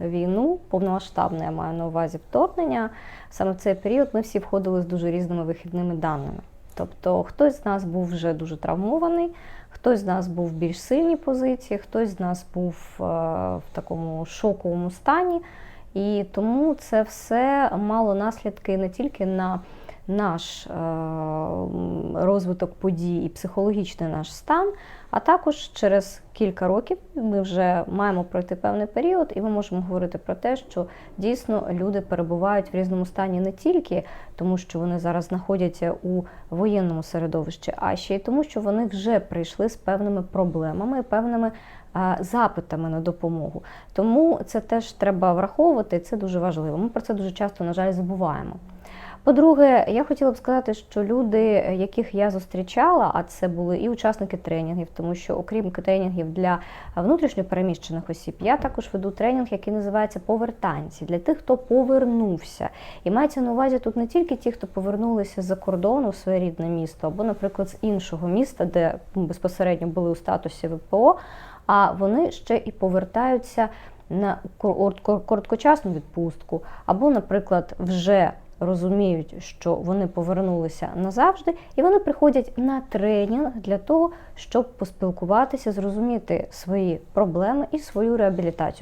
війну, повномасштабне я маю на увазі вторгнення, саме в цей період ми всі входили з дуже різними вихідними даними. Тобто хтось з нас був вже дуже травмований, хтось з нас був в більш сильній позиції, хтось з нас був е, в такому шоковому стані. І тому це все мало наслідки не тільки на наш е, розвиток подій і психологічний наш стан, а також через кілька років ми вже маємо пройти певний період, і ми можемо говорити про те, що дійсно люди перебувають в різному стані не тільки тому, що вони зараз знаходяться у воєнному середовищі, а ще й тому, що вони вже прийшли з певними проблемами, певними запитами на допомогу. Тому це теж треба враховувати, це дуже важливо. Ми про це дуже часто, на жаль, забуваємо. По-друге, я хотіла б сказати, що люди, яких я зустрічала, а це були і учасники тренінгів, тому що окрім тренінгів для внутрішньопереміщених осіб, я також веду тренінг, який називається Повертанці для тих, хто повернувся. І мається на увазі тут не тільки ті, хто повернулися за кордону в своє рідне місто, або, наприклад, з іншого міста, де безпосередньо були у статусі ВПО, а вони ще і повертаються на кор- кор- короткочасну відпустку, або, наприклад, вже розуміють, що вони повернулися назавжди, і вони приходять на тренінг для того, щоб поспілкуватися, зрозуміти свої проблеми і свою реабілітацію.